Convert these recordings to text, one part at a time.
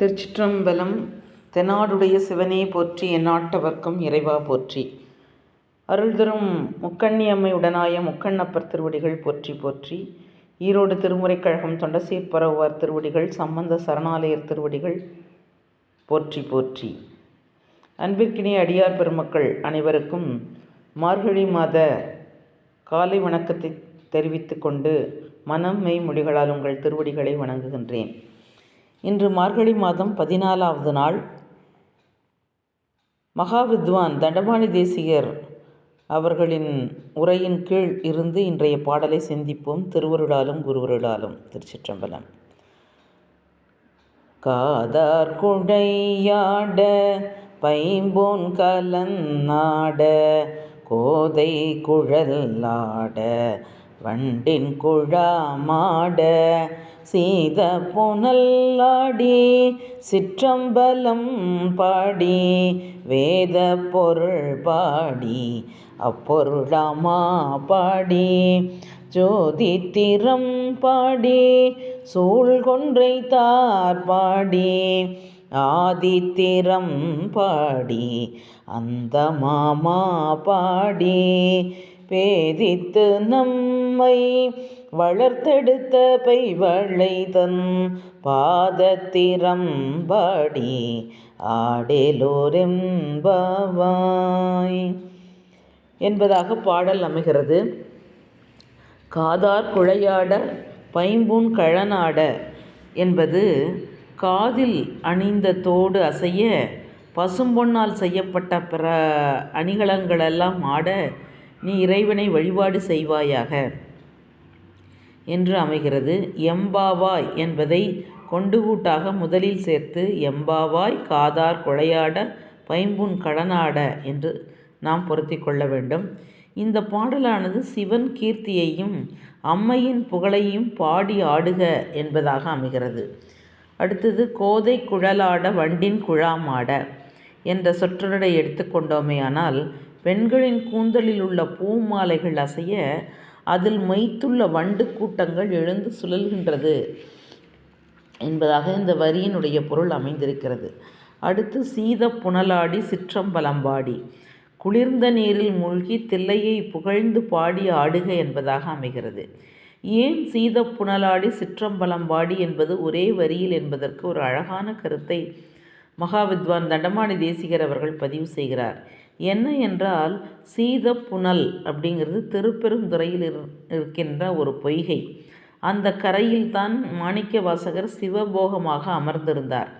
திருச்சிற்றம்பலம் தென்னாடுடைய சிவனே போற்றி எந்நாட்டவர்க்கும் இறைவா போற்றி. அருள்தரும் தரும் உடனாய முக்கண்ணப்பர் திருவடிகள் போற்றி போற்றி. ஈரோடு திருமுறைக் கழகம் தொண்டசீர் திருவடிகள் சம்பந்த சரணாலயர் திருவடிகள் போற்றி போற்றி. அன்பிற்கினிய அடியார் பெருமக்கள் அனைவருக்கும் மார்கழி மாத காலை வணக்கத்தை தெரிவித்து கொண்டு மனம் மெய் மொழிகளால் உங்கள் திருவடிகளை வணங்குகின்றேன். இன்று மார்கழி மாதம் பதினாலாவது நாள். மகாவித்வான் தண்டபாணி தேசிகர் அவர்களின் உரையின் கீழ் இருந்து இன்றைய பாடலை சிந்திப்போம். திருவருளாலும் குருவருளாலும் திருச்சிற்றம்பலம். காதார் குடையாட பைம்போன் கலநாட கோதை குழல்லாட வண்டின் குழாமாட சீத புனல்லாடி சிற்றம்பலம் பாடி வேத பொருள் பாடி அப்பொருளாமா பாடி ஜோதி திறம் பாடி சூழ்கொன்றை தார் பாடி ஆதித்திரம் பாடி அந்த மாமா பாடி பேதித்து நம்மை வளர்த்தெடுத்த பைவளை தன் பாதத்திரம் பாடி ஆடேலோரெம்பாவாய். என்பதாக பாடல் அமைகிறது. காதார் குழையாட பைம்பூன் கழனாட என்பது காதில் அணிந்த தோடு அசைய பசும்பொன்னால் செய்யப்பட்ட பிற அணிகலன்களெல்லாம் ஆட நீ இறைவனை வழிபாடு செய்வாயாக. என்று அமைகிறது. எம்பாவாய் என்பதை கொண்டுகூட்டாக முதலில் சேர்த்து எம்பாவாய் காதார் கொலையாட பைம்புன் கடனாட என்று நாம் பொருத்தி கொள்ள வேண்டும். இந்த பாடலானது சிவன் கீர்த்தியையும் அம்மையின் புகழையும் பாடி ஆடுக என்பதாக அமைகிறது. அடுத்தது கோதை குழலாட வண்டின் குழாமாட என்ற சொற்றொடரை எடுத்துக்கொண்டோமேயானால் பெண்களின் கூந்தலில் உள்ள பூமாலைகள் அசைய அதில் மொய்த்துள்ள வண்டு கூட்டங்கள் எழுந்து சுழல்கின்றது என்பதாக இந்த வரியினுடைய பொருள் அமைந்திருக்கிறது. அடுத்து சீத புனலாடி சிற்றம்பலம்பாடி குளிர்ந்த நீரில் மூழ்கி தில்லையை புகழ்ந்து பாடி ஆடுக என்பதாக அமைகிறது. ஏன் சீத புனலாடி சிற்றம்பலம்பாடி என்பது ஒரே வரியில் என்பதற்கு ஒரு அழகான கருத்தை மகாவித்வான் தண்டமானி தேசிகர் அவர்கள் பதிவு செய்கிறார். என்ன என்றால் சீத புனல் அப்படிங்கிறது திருப்பெருந்துறையில் இருக்கின்ற ஒரு பொய்கை. அந்த கரையில் தான் மாணிக்க வாசகர் சிவபோகமாக அமர்ந்திருந்தார்.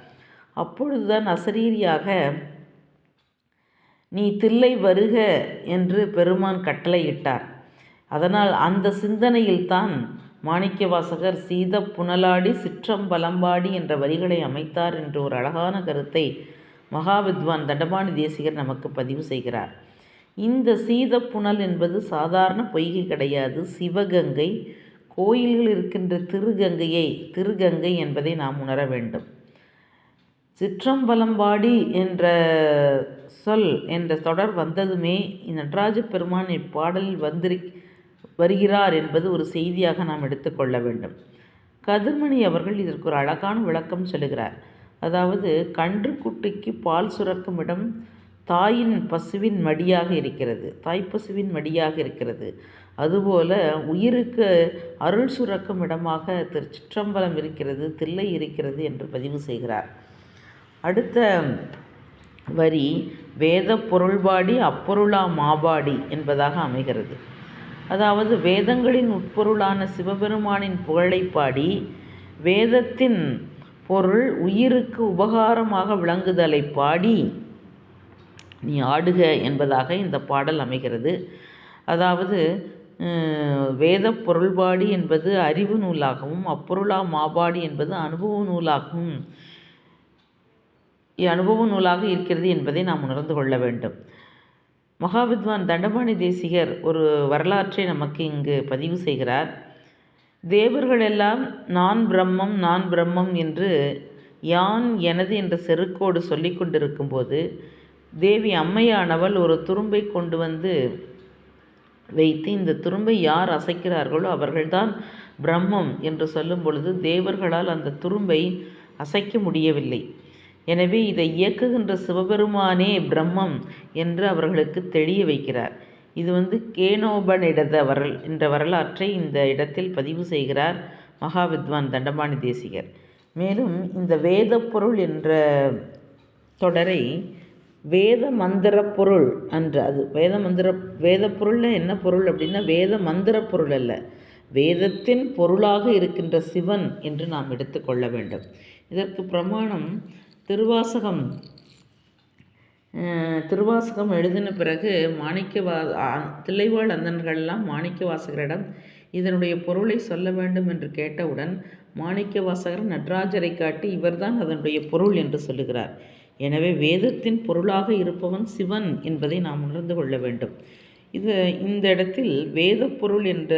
அப்பொழுதுதான் அசரீரியாக நீ தில்லை வருக என்று பெருமான் கட்டளையிட்டார். அதனால் அந்த சிந்தனையில்தான் மாணிக்க வாசகர் சீத புனலாடி சிற்றம்பலம்பாடி என்ற வரிகளை அமைத்தார் என்று ஒரு அழகான கருத்தை மகாவித்வான் தண்டபாணி தேசிகர் நமக்கு பதிவு செய்கிறார். இந்த சீத புனல் என்பது சாதாரண பொய்கை கிடையாது. சிவகங்கை கோயில்கள் இருக்கின்ற திருகங்கையை திருகங்கை என்பதை நாம் உணர வேண்டும். சிற்றம்பலம்பாடி என்ற சொல் என்ற தொடர் வந்ததுமே நடராஜ பெருமான் இப்பாடலில் வந்திரு வருகிறார் என்பது ஒரு செய்தியாக நாம் எடுத்துக்கொள்ள வேண்டும். கதிர்மணி அவர்கள் இதற்கு ஒரு அழகான விளக்கம் சொல்லுகிறார். அதாவது கன்றுக்குட்டிக்கு பால் சுரக்கும் இடம் தாயின் பசுவின் மடியாக இருக்கிறது. தாய் பசுவின் மடியாக இருக்கிறது. அதுபோல உயிருக்கு அருள் சுரக்கும் இடமாக திரு சிற்றம்பலம் இருக்கிறது தில்லை இருக்கிறது என்று பதிவு செய்கிறார். அடுத்த வரி வேத பொருள்பாடி அப்பொருளா மாபாடி என்பதாக அமைகிறது. அதாவது வேதங்களின் உட்பொருளான சிவபெருமானின் புகழை பாடி வேதத்தின் பொருள் உயிருக்கு உபகாரமாக விளங்குதலை பாடி நீ ஆடுக என்பதாக இந்த பாடல் அமைகிறது. அதாவது வேத பொருள்பாடி என்பது அறிவு நூலாகவும் அப்பொருளா மாபாடி என்பது அனுபவ நூலாகவும் அனுபவ நூலாக இருக்கிறது என்பதை நாம் உணர்ந்து கொள்ள வேண்டும். மகாவித்வான் தண்டபாணி தேசிகர் ஒரு வரலாற்றை நமக்கு இங்கு பதிவு செய்கிறார். தேவர்கள் எல்லாம் நான் பிரம்மம் நான் பிரம்மம் என்று யான் எனது என்ற செருக்கோடு சொல்லி கொண்டிருக்கும்போது தேவி அம்மையானவள் ஒரு துரும்பை கொண்டு வந்து வைத்து இந்த துரும்பை யார் அசைக்கிறார்களோ அவர்கள்தான் பிரம்மம் என்று சொல்லும் பொழுது தேவர்களால் அந்த துரும்பை அசைக்க முடியவில்லை. எனவே இதை இயக்குகின்ற சிவபெருமானே பிரம்மம் என்று அவர்களுக்கு தெளிய வைக்கிறார். இது வந்து கேனோபனிடத வரல் என்ற வரலாற்றை இந்த இடத்தில் பதிவு செய்கிறார் மகாவித்வான் தண்டபாணி தேசிகர். மேலும் இந்த வேத பொருள் என்ற தொடரை வேத மந்திர பொருள் அன்று அது வேத மந்திர வேத பொருளில் என்ன பொருள் அப்படின்னா வேத மந்திர பொருள் அல்ல வேதத்தின் பொருளாக இருக்கின்ற சிவன் என்று நாம் எடுத்துக்கொள்ள வேண்டும். இதற்கு பிரமாணம் திருவாசகம் திருவாசகம் எழுதின பிறகு மாணிக்க வா தில்லைவாழ் அந்தன்கள்லாம் மாணிக்க வாசகரிடம் இதனுடைய பொருளை சொல்ல வேண்டும் என்று கேட்டவுடன் மாணிக்க வாசகர் நடராஜரை காட்டி இவர்தான் அதனுடைய பொருள் என்று சொல்லுகிறார். எனவே வேதத்தின் பொருளாக இருப்பவன் சிவன் என்பதை நாம் உணர்ந்து கொள்ள வேண்டும். இது இந்த இடத்தில் வேத பொருள் என்ற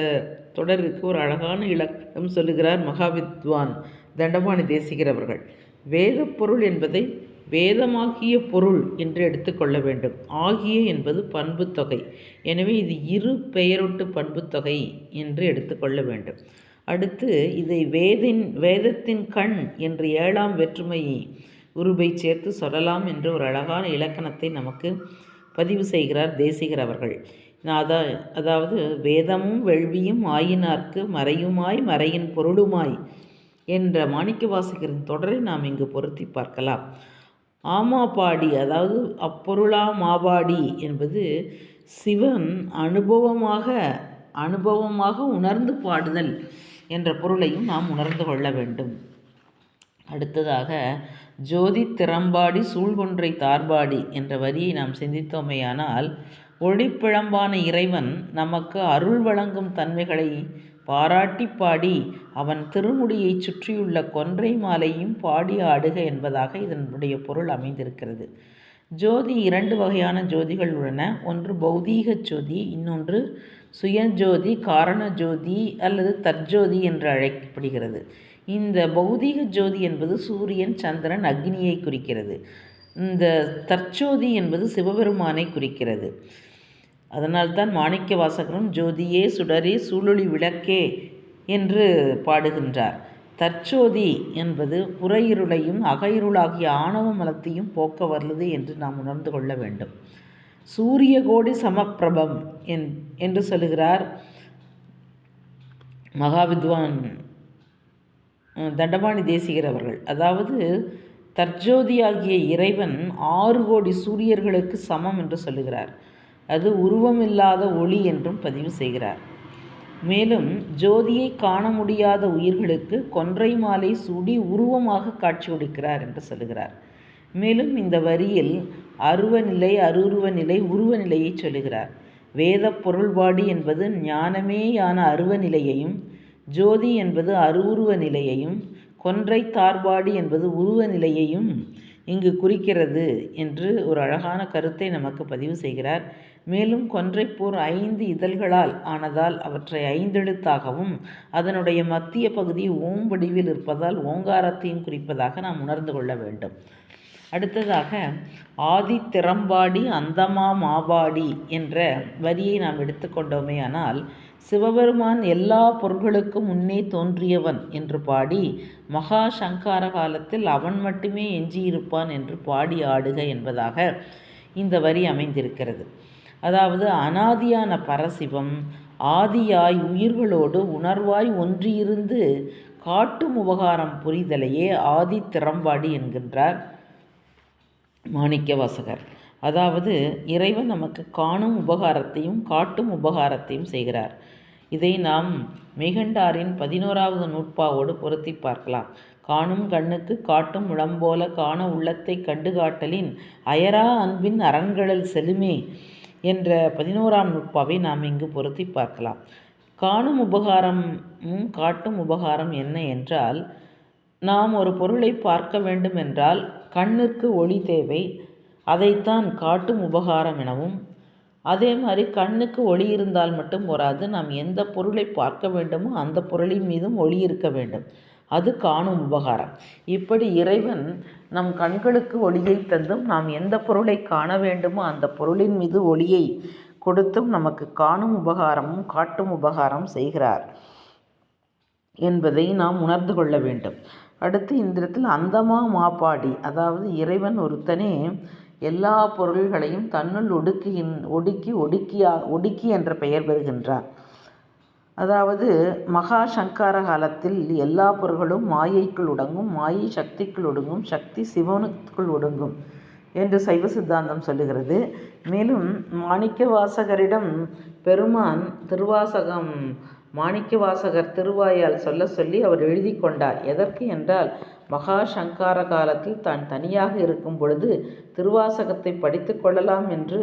தொடருக்கு ஒரு அழகான இலக்கம் சொல்லுகிறார் மகாவித்வான் தண்டபாணி தேசிகர் அவர்கள். வேத பொருள் என்பதை வேதமாகிய பொருள் என்று எடுத்துக்கொள்ள வேண்டும். ஆகிய என்பது பண்புத்தொகை எனவே இது இரு பெயரொட்டு பண்புத்தொகை என்று எடுத்துக்கொள்ள வேண்டும். அடுத்து இதை வேதின் வேதத்தின் கண் என்று ஏழாம் வெற்றுமை உருபை சேர்த்து சொல்லலாம் என்று ஒரு அழகான இலக்கணத்தை நமக்கு பதிவு செய்கிறார் தேசிகர் அவர்கள். அதா அதாவது வேதமும் வெள்வியும் ஆயினார்க்கு மறையுமாய் மறையின் பொருளுமாய் என்ற மாணிக்க வாசகரின் தொடரை நாம் இங்கு பொருத்தி பார்க்கலாம். ஆமாபாடி அதாவது அப்பொருளா மாபாடி என்பது சிவன் அனுபவமாக அனுபவமாக உணர்ந்து பாடுதல் என்ற பொருளையும் நாம் உணர்ந்து கொள்ள வேண்டும். அடுத்ததாக ஜோதி திறம்பாடி சூழ்கொன்றை தார்பாடி என்ற வரியை நாம் சிந்தித்தோமேயானால் ஒளிப்பிழம்பான இறைவன் நமக்கு அருள் வழங்கும் தன்மைகளை பாராட்டி பாடி அவன் திருமுடியைச் சுற்றியுள்ள கொன்றை மாலையும் பாடி ஆடுக என்பதாக இதனுடைய பொருள் அமைந்திருக்கிறது. ஜோதி இரண்டு வகையான ஜோதிகள் உள்ளன. ஒன்று பௌதீக ஜோதி இன்னொன்று சுயஜோதி காரண ஜோதி அல்லது தற்ஜோதி என்று அழைக்கப்படுகிறது. இந்த பௌதீக ஜோதி என்பது சூரியன் சந்திரன் அக்னியை குறிக்கிறது. இந்த தற்ஜோதி என்பது சிவபெருமானை குறிக்கிறது. அதனால்தான் மாணிக்க வாசகரும் ஜோதியே சுடரே சூழொளி விளக்கே என்று பாடுகின்றார். தற்சோதி என்பது புற இருளையும் அக இருளாகிய ஆணவ மலத்தையும் போக்க வரலது என்று நாம் உணர்ந்து கொள்ள வேண்டும். சூரிய கோடி சமப்பிரபம் என் என்று சொல்லுகிறார் மகாவித்வான் தண்டபாணி தேசிகர் அவர்கள். அதாவது தற்ஜோதியாகிய இறைவன் ஆறு கோடி சூரியர்களுக்கு சமம் என்று சொல்லுகிறார். அது உருவமில்லாத ஒளி என்றும் பதிவு செய்கிறார். மேலும் ஜோதியை காண முடியாத உயிர்களுக்கு கொன்றை மாலை சூடி உருவமாக காட்சி கொடுக்கிறார் என்று சொல்லுகிறார். மேலும் இந்த வரியில் அருவநிலை அருவுருவ நிலை உருவ நிலையை சொல்கிறார் வேத பொருள்பாடி என்பது ஞானமேயான அருவ நிலையையும் ஜோதி என்பது அருவுருவ நிலையையும் கொன்றை தார்பாடி என்பது உருவ நிலையையும் இங்கு குறிக்கிறது என்று ஒரு அழகான கருத்தை நமக்கு பதிவு செய்கிறார். மேலும் கொன்றைப்போர் ஐந்து இதழ்களால் ஆனதால் அவற்றை ஐந்தெழுத்தாகவும் அதனுடைய மத்திய பகுதி ஓம் வடிவில் இருப்பதால் ஓங்காரத்தையும் குறிப்பதாக நாம் உணர்ந்து கொள்ள வேண்டும். அடுத்ததாக ஆதி திறம்பாடி அந்தமா மாபாடி என்ற வரியை நாம் எடுத்துக்கொண்டோமே ஆனால் சிவபெருமான் எல்லா பொருள்களுக்கும் முன்னே தோன்றியவன் என்று பாடி மகா சங்கார காலத்தில் அவன் மட்டுமே எஞ்சியிருப்பான் என்று பாடி ஆடுக என்பதாக இந்த வரி அமைந்திருக்கிறது. அதாவது அனாதியான பரசிவம் ஆதியாய் உயிர்களோடு உணர்வாய் ஒன்றியிருந்து காட்டும் உபகாரம் புரிதலையே ஆதி திறம்பாடி என்கின்றார் மாணிக்க வாசகர் அதாவது இறைவன் நமக்கு காணும் உபகாரத்தையும் காட்டும் உபகாரத்தையும் செய்கிறார். இதை நாம் மிகண்டாரின் பதினோராவது நூற்பாவோடு பொருத்தி பார்க்கலாம். காணும் கண்ணுக்கு காட்டும் உளம்போல காண உள்ளத்தை கண்டு காட்டலின் அயரா அன்பின் அரண்களல் செலுமே என்ற பதினோராம் நுட்பாவை நாம் இங்கு பொருத்தி பார்க்கலாம். காணும் உபகாரமும் காட்டும் உபகாரம் என்ன என்றால் நாம் ஒரு பொருளை பார்க்க வேண்டும் என்றால் கண்ணுக்கு ஒளி தேவை அதைத்தான் காட்டும் உபகாரம் எனவும் அதே மாதிரி கண்ணுக்கு ஒளி இருந்தால் மட்டும் வராது நாம் எந்த பொருளை பார்க்க வேண்டுமோ அந்த பொருளின் மீதும் ஒளி இருக்க வேண்டும். அது காணும் உபகாரம். இப்படி இறைவன் நம் கண்களுக்கு ஒளியை தந்தும் நாம் எந்த பொருளை காண வேண்டுமோ அந்த பொருளின் மீது ஒளியை கொடுத்தும் நமக்கு காணும் உபகாரமும் காட்டும் உபகாரம் செய்கிறார் என்பதை நாம் உணர்ந்து கொள்ள வேண்டும். அடுத்து இந்த இடத்தில் அந்தமா மாப்பாடி அதாவது இறைவன் ஒருத்தனே எல்லா பொருள்களையும் தன்னுள் ஒடுக்கியின் ஒடுக்கி ஒடுக்கியா ஒடுக்கி என்ற பெயர் பெறுகின்றார். அதாவது மகா சங்கார காலத்தில் எல்லா பொருள்களும் மாயைக்குள் ஒடுங்கும் மாயை சக்திக்குள் ஒடுங்கும் சக்தி சிவனுக்குள் ஒடுங்கும் என்று சைவ சித்தாந்தம் சொல்லுகிறது. மேலும் மாணிக்க வாசகரிடம் பெருமான் திருவாசகம் மாணிக்க வாசகர் திருவாயால் சொல்ல சொல்லி அவர் எழுதி கொண்டார். எதற்கு என்றால் மகா சங்கார காலத்தில் தான் தனியாக இருக்கும் பொழுது திருவாசகத்தை படித்து கொள்ளலாம் என்று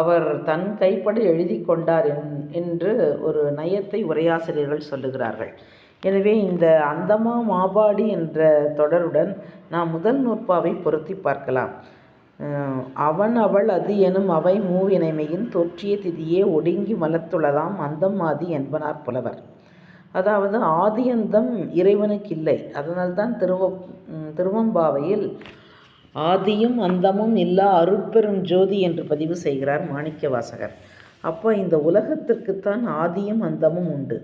அவர் தன் கைப்பட எழுதி கொண்டார் என்று ஒரு நயத்தை உரையாசிரியர்கள் சொல்லுகிறார்கள். எனவே இந்த அந்தமா மாபாடி என்ற தொடருடன் நாம் முதல் நூற்பாவை பொருத்தி பார்க்கலாம். அவன் அவள் அது எனும் அவை மூவினைமையின் தொற்றிய திதியே ஒடுங்கி மலத்துளதாம் அந்தம்மாதி என்பனார் புலவர். அதாவது ஆதியந்தம் இறைவனுக்கு இல்லை அதனால்தான் திருவ திருவம்பாவையில் ஆதியும் அந்தமும் இல்லா அருட்பெரும் ஜோதி என்று பதிவு செய்கிறார் மாணிக்க வாசகர். அப்போ இந்த உலகத்திற்குத்தான் ஆதியும் அந்தமும் உண்டு.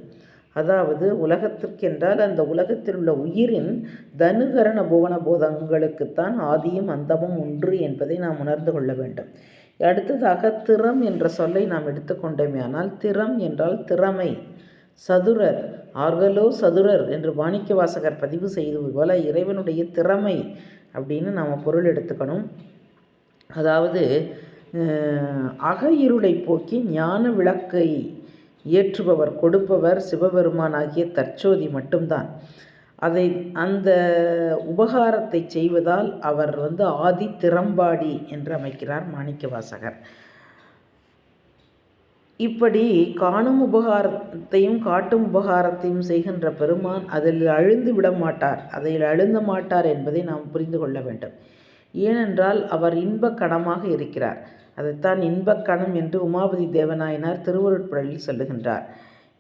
அதாவது உலகத்திற்கென்றால் அந்த உலகத்தில் உள்ள உயிரின் தனுகரண புவன போதங்களுக்குத்தான் ஆதியும் அந்தமும் ஒன்று என்பதை நாம் உணர்ந்து கொள்ள வேண்டும். அடுத்ததாக திறம் என்ற சொல்லை நாம் எடுத்துக்கொண்டோமே ஆனால் திறம் என்றால் திறமை சதுரர் ஆர்கலோ சதுரர் என்று மாணிக்க வாசகர் பதிவு செய்தது போல இறைவனுடைய திறமை அப்படின்னு நாம் பொருள் எடுத்துக்கணும். அதாவது அக இருளை போக்கி ஞான விளக்கை ஏற்றுபவர் கொடுப்பவர் சிவபெருமான் ஆகிய தற்சோதி மட்டும்தான். அதை அந்த உபகாரத்தை செய்வதால் அவர் வந்து ஆதி திறம்பாடி என்று அமைக்கிறார் மாணிக்க வாசகர் இப்படி காணும் உபகாரத்தையும் காட்டும் உபகாரத்தையும் செய்கின்ற பெருமான் அதில் அழுந்து விட மாட்டார். அதில் அழுந்த மாட்டார் என்பதை நாம் புரிந்து கொள்ள வேண்டும். ஏனென்றால் அவர் இன்பக் கணமாக இருக்கிறார். அதைத்தான் இன்பக்கணம் என்று உமாபதி தேவநாயனார் திருவருட்படலில் சொல்லுகின்றார்.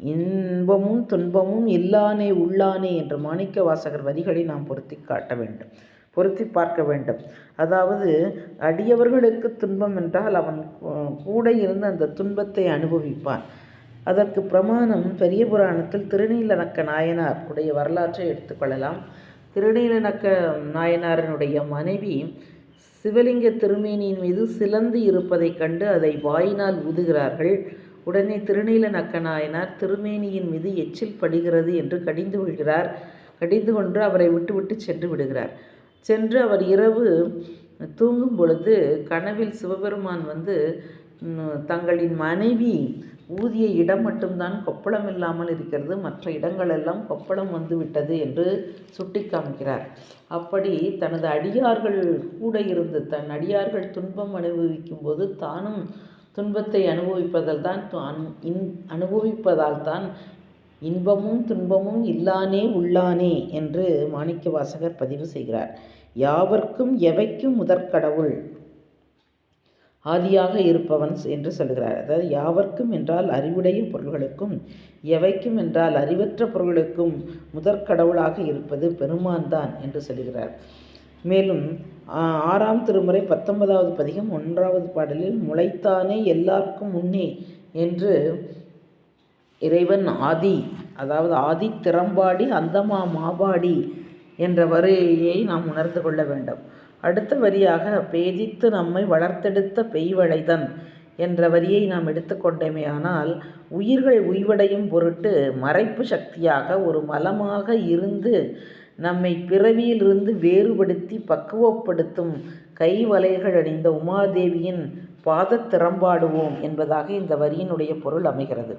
இன்பமும் துன்பமும் இல்லானே உள்ளானே என்று மாணிக்க வாசகர் வரிகளை நாம் பொருத்தி காட்ட வேண்டும். பொருத்தி பார்க்க வேண்டும். அதாவது அடியவர்களுக்கு துன்பம் என்றால் அவன் கூட இருந்து அந்த துன்பத்தை அனுபவிப்பான். அதற்கு பிரமாணம் பெரிய புராணத்தில் திருநீலநக்க நாயனார் உடைய வரலாற்றை எடுத்துக்கொள்ளலாம் திருநீலநக்க நாயனாரினுடைய மனைவி சிவலிங்க திருமேனியின் மீது சிலந்து இருப்பதைக் கண்டு அதை வாயினால் ஊதுகிறார்கள். உடனே திருநீல நக்கநாயனார் திருமேனியின் மீது எச்சில் படுகிறது என்று கடிந்து விடுகிறார் கடிந்து கொண்டு அவரை விட்டுவிட்டு சென்று விடுகிறார். சென்று அவர் இரவு தூங்கும் பொழுது கனவில் சிவபெருமான் வந்து தங்களின் மனைவி ஊதிய இடம் மட்டும்தான் கொப்பளம் இல்லாமல் இருக்கிறது. மற்ற இடங்களெல்லாம் கொப்பளம் வந்து விட்டது என்று சுட்டி காமிக்கிறார் அப்படி தனது அடியார்கள் கூட இருந்து தன் அடியார்கள் துன்பம் அனுபவிக்கும் போது தானும் துன்பத்தை அனுபவிப்பதால் தான் இன் அனுபவிப்பதால் தான் இன்பமும் துன்பமும் இல்லானே உள்ளானே என்று மாணிக்க வாசகர் பதிவு செய்கிறார். யாவர்க்கும் எவைக்கும் முதற்கடவுள்? ஆதியாக இருப்பவன் என்று சொல்கிறார். அதாவது யாவர்க்கும் என்றால் அறிவுடைய பொருள்களுக்கும் எவைக்கும் என்றால் அறிவற்ற பொருள்களுக்கும் முதற்கடவுளாக இருப்பது பெருமான் தான் என்று சொல்கிறார். மேலும் ஆறாம் திருமுறை பத்தொன்பதாவது பதிகம் ஒன்றாவது பாடலில் முளைத்தானே எல்லாருக்கும் முன்னே என்று இறைவன் ஆதி அதாவது ஆதி திறம்பாடி அந்தமா மாபாடி என்ற வரியை நாம் உணர்ந்து கொள்ள வேண்டும். அடுத்த வரியாக பேதித்து நம்மை வளர்த்தெடுத்த பெய்வளைதன் என்ற வரியை நாம் எடுத்துக்கொண்டோமே ஆனால் உயிர்கள் உய்வடையும் பொருட்டு மறைப்பு சக்தியாக ஒரு மலமாக இருந்து நம்மை பிறவியிலிருந்து வேறுபடுத்தி பக்குவப்படுத்தும் கை வலைகள் அணிந்த உமாதேவியின் பாதத் திறம்பாடுவோம் என்பதாக இந்த வரியினுடைய பொருள் அமைகிறது.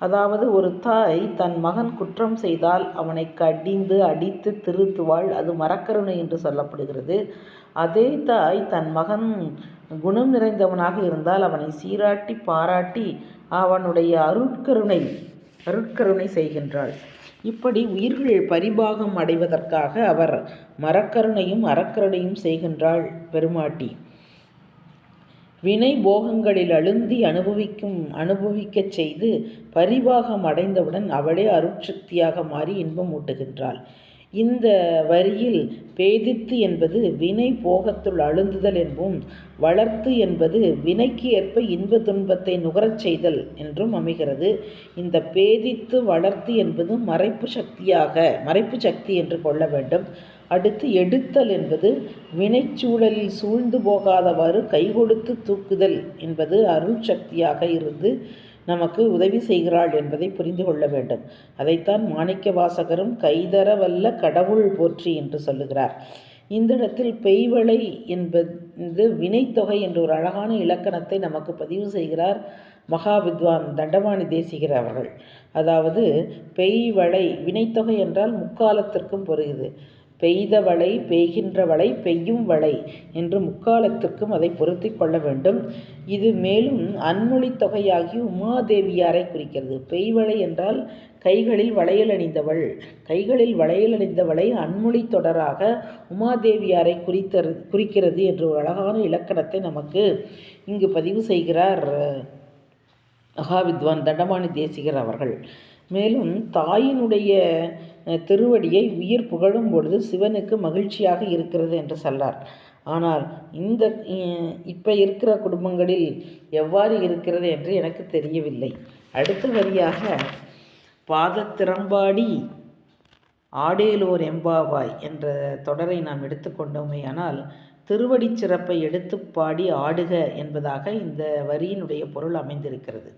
அதாவது ஒரு தாய் தன் மகன் குற்றம் செய்தால் அவனை கடிந்து அடித்து திருத்துவாள். அது மரக்கருணை என்று சொல்லப்படுகிறது. அதே தாய் தன் மகன் குணம் நிறைந்தவனாக இருந்தால் அவனை சீராட்டி பாராட்டி அவனுடைய அருட்கருணை அருட்கருணை செய்கின்றாள். இப்படி உயிர்கள் பரிபாகம் அடைவதற்காக அவர் மரக்கருணையும் அறக்கருணையும் செய்கின்றாள் பெருமாட்டி. வினை போகங்களில் அழுந்தி அனுபவிக்கும் அனுபவிக்கச் செய்து பரிபாகம் அடைந்தவுடன் அவளே அருட்சக்தியாக மாறி இன்பம் ஊட்டுகின்றாள். இந்த வரியில் பேதித்து என்பது வினை போகத்துள் அழுந்துதல் என்பும் வளர்த்து என்பது வினைக்கு ஏற்ப இன்ப துன்பத்தை நுகரச் செய்தல் என்றும் அமைகிறது. இந்த பேதித்து வளர்த்து என்பது மறைப்பு சக்தியாக மறைப்பு சக்தி என்று கொள்ள வேண்டும். அடுத்து எடுத்தல் என்பது வினைச்சூழலில் சூழ்ந்து போகாதவாறு கைகொடுத்து தூக்குதல் என்பது அருள் சக்தியாக இருந்து நமக்கு உதவி செய்கிறாள் என்பதை புரிந்து கொள்ள வேண்டும். அதைத்தான் மாணிக்க வாசகரும் கைதர வல்ல கடவுள் போற்றி என்று சொல்லுகிறார். இந்த இடத்தில் பெய்வளை என்பது வினைத்தொகை என்ற ஒரு அழகான இலக்கணத்தை நமக்கு பதிவு செய்கிறார் மகா வித்வான் தண்டவாணி தேசிகர் அவர்கள். அதாவது பெய்வளை வினைத்தொகை என்றால் முக்காலத்திற்கும் பொருகுது பெய்த வளை பெய்கின்ற வளை பெய்யும் வளை என்று முக்காலத்திற்கும் அதை பொருத்தி கொள்ள வேண்டும். இது மேலும் அன்மொழி தொகையாகி உமாதேவியாரை குறிக்கிறது. பெய்வளை என்றால் கைகளில் வளையல் அணிந்தவள். கைகளில் வளையல் அணிந்தவளை அன்மொழி தொடராக உமாதேவியாரை குறித்தரு குறிக்கிறது என்ற ஒரு அழகான இலக்கணத்தை நமக்கு இங்கு பதிவு செய்கிறார் மகாவித்வான் தண்டமானி தேசிகர் அவர்கள். மேலும் தாயினுடைய திருவடியை உயிர் புகழும் பொழுது சிவனுக்கு மகிழ்ச்சியாக இருக்கிறது என்று சொல்லார். ஆனால் இந்த இப்போ இருக்கிற குடும்பங்களில் எவ்வாறு இருக்கிறது என்று எனக்கு தெரியவில்லை. அடுத்த வரியாக பாதத்திறம்பாடி ஆடேலோர் எம்பாவாய் என்ற தொடரை நாம் எடுத்துக்கொண்டோமேயானால் திருவடி சிறப்பை எடுத்து பாடி ஆடுக என்பதாக இந்த வரியினுடைய பொருள் அமைந்திருக்கிறது.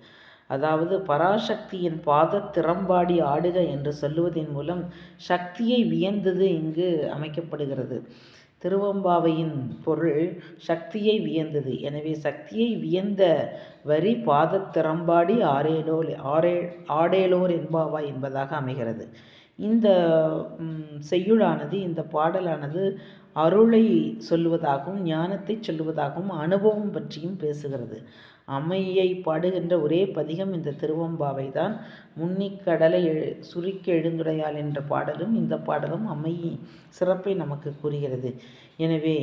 அதாவது பராசக்தியின் பாத திறம்பாடி ஆடுக என்று சொல்லுவதன் மூலம் சக்தியை வியந்தது இங்கு அமைக்கப்படுகிறது. திருவம்பாவையின் பொருள் சக்தியை வியந்தது. எனவே சக்தியை வியந்த வரி பாதத்திறம்பாடி திறம்பாடி ஆரே ஆடேலோர் என்பாவா என்பதாக அமைகிறது. இந்த செய்யுளானது இந்த பாடலானது அருளை சொல்லுவதாகவும் ஞானத்தை சொல்லுவதாகவும் அனுபவம் பற்றியும் பேசுகிறது. அம்மையை பாடுகின்ற ஒரே பதிகம் இந்த திருவம்பாவை தான் முன்னிக்கடலை சுருக்கி எழுந்துடையாள் என்ற பாடலும் இந்த பாடலும் அம்மையின் சிறப்பை நமக்கு கூறுகிறது. எனவே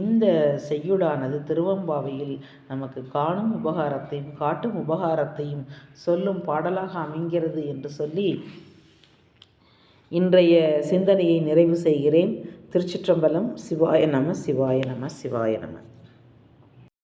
இந்த செய்யுளானது திருவம்பாவையில் நமக்கு காணும் உபகாரத்தையும் காட்டும் உபகாரத்தையும் சொல்லும் பாடலாக அமைகிறது என்று சொல்லி இன்றைய சிந்தனையை நிறைவு செய்கிறேன். திருச்சிற்றம்பலம் சிவாய நம சிவாய நம சிவாய நம.